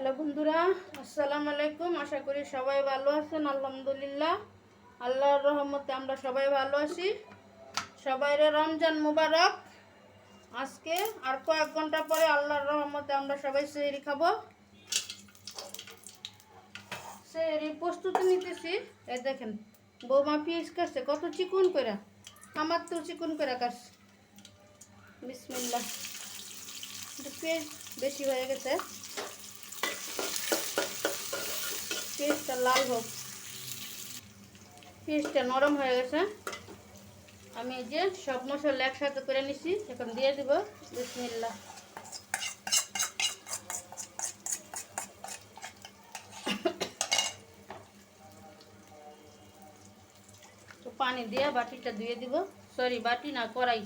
Hello বন্ধুরা, আসসালামু আলাইকুম। আশা করি সবাই ভালো আছেন, আলহামদুলিল্লাহ। আল্লাহর রহমতে আমরা সবাই ভালো আছি। সবাইরে রমজান মুবারক। আজকে আর কয়েক ঘণ্টা পরে আল্লাহর রহমতে আমরা সবাই সেহরি খাব। সেহরি প্রস্তুতি নিতেছি। এই দেখেন, বৌমা পিস কাটছে, কত চিকুন করে আমার তো চিকুন করে কাটছে। বিসমিল্লাহ, একটু পেঁয়াজ বেশি হয়ে গেছে। লাল হোক। পেঁয়াজটা নরম হয়ে গেছে। আমি এই যে সব মশলা একসাথে করে নিছি, এখন দিয়ে দিব বিসমিল্লা তো পানি দিয়ে বাটিটা ধুয়ে দিব। সরি, বাটি না কড়াই।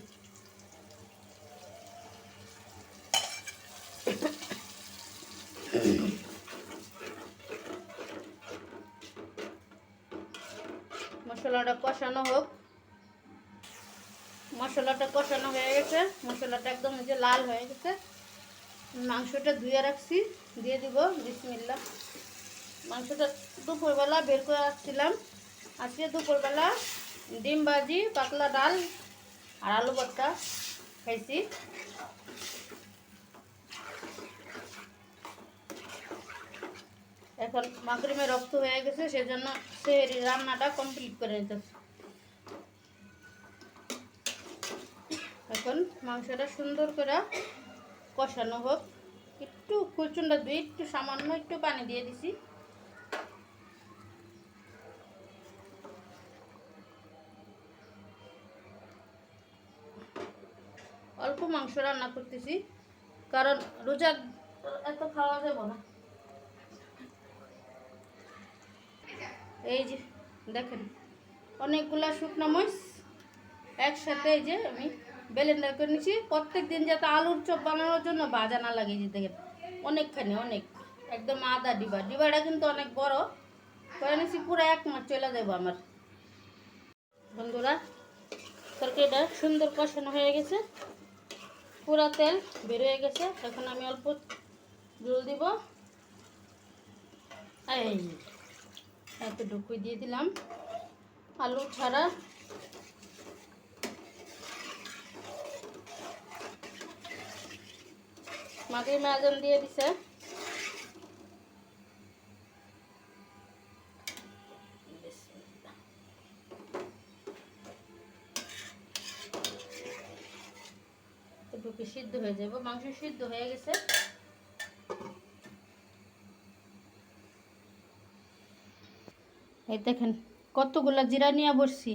মশলাটা কষানো হোক। মশলাটা কষানো হয়ে গেছে। মশলাটা একদম যে লাল হয়ে গেছে। মাংসটা ধুয়ে রাখছি। দিয়ে দিব বিসমিল্লা মাংসটা দুপুরবেলা বের করে রাখছিলাম আজকে দুপুরবেলা ডিম ভাজি, পাতলা ডাল আর আলু ভর্তা খাইছি। এখন মাকড়িমে রক্ত হয়ে গেছে, সেজন্য সেহেরি রান্নাটা কমপ্লিট করে নিতেছে এখন মাংসটা সুন্দর করে কষানো হোক। একটু কুচুন্ডা দিয়ে, একটু সামান্য একটু পানি দিয়ে দিছি। অল্প মাংস রান্না করতেছি, কারণ রোজা এত খাওয়া যাবে না। এই যে, দেখেন, অনেকগুলা শুকনো মরিচ একসাথে এই যে আমি বেলেন্ডার করে নিচ্ছি প্রত্যেক দিন যাতে আলুর চপ বানানোর জন্য ভাজা না লাগে যে দেখেন, অনেকখানি, অনেক। একদম আদা ডিবা। ডিবাটা কিন্তু অনেক বড়। করে নিচ্ছি পুরো এক মাস চলে যাব আমার। বন্ধুরা, তরকারিটা সুন্দর কষানো হয়ে গেছে। পুরা তেল বের হয়ে গেছে। এখন আমি অল্প জল দিব। এই। এতটুকুই দিয়ে দিলাম। আলু ছাড়া। মাটির মাজন দিয়ে দিছে। সিদ্ধ হয়ে যাব। মাংস সিদ্ধ হয়ে গেছে। এই দেখেন, কতগুলা জিরা নিয়ে বসছি।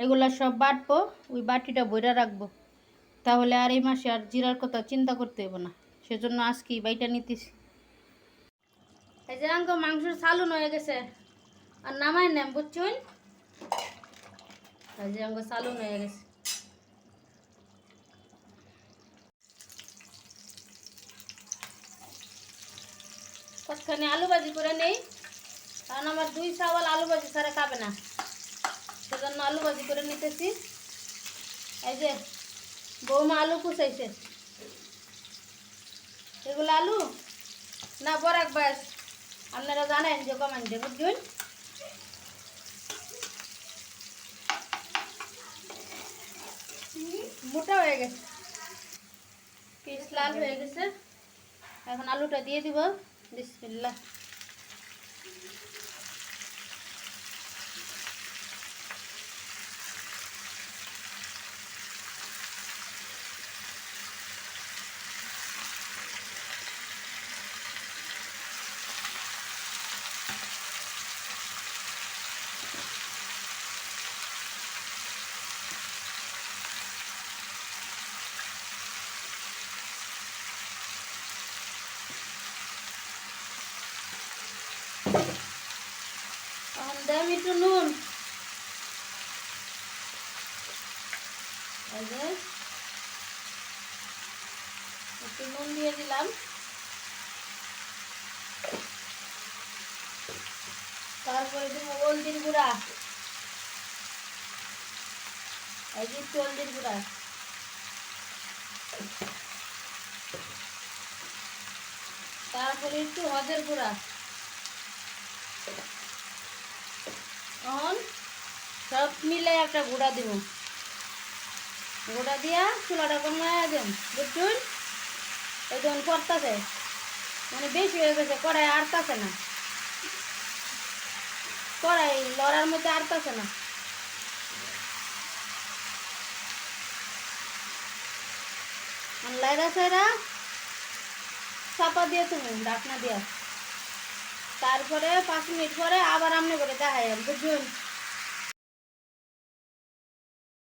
এগুলা সব বাটবো, ওই বাটিটা বইরা রাখব। তাহলে আর এই মাসে আর জিরার কথা চিন্তা করতে হইব না। সেজন্য আজকে বাইটা নিতেছি। এই যে আঙ্গ মাংস সালুন হয়ে গেছে। আর নামাই নেম বুঝছুন? এই যে সালুন হয়ে গেছে। আলু ভাজি করে নেই? কারণ আমার দুই চাওয়াল আলু ভাজি ছাড়া খাবে না। সেজন্য আলু ভাজি করে নিতেছি। এই যে বৌমা আলু কুচাইছে। এগুলো আলু? না, বরাক বাস। আপনারা জানেন যে কমান যে বুঝুন মোটা হয়ে গেছে। পিস লাল হয়ে গেছে। এখন আলুটা দিয়ে দিব। বিসমিল্লাহ। দেম একটু নুন। একটু নুন দিয়ে দিলাম। তারপরে দেবো হলদির গুঁড়া। এই যে একটু হলদির গুঁড়া। তারপরে একটু হদের গুঁড়া। এখন সব মিলে একটা গুঁড়া দিব। গুঁড়া দিয়া চুলাটা কমায় দেন বুঝছুন? এই যখন করতেছে মানে বেশি হয়ে গেছে কড়াই আটতাছে না। কড়াই লড়ার মধ্যে আটতাছে না। লাইরা সাইরা চাপা দিয়ে তুমি ডাকনা দিয়া। তারপরে পাঁচ মিনিট পরে আবার আমনে করে দেখাই বুঝুন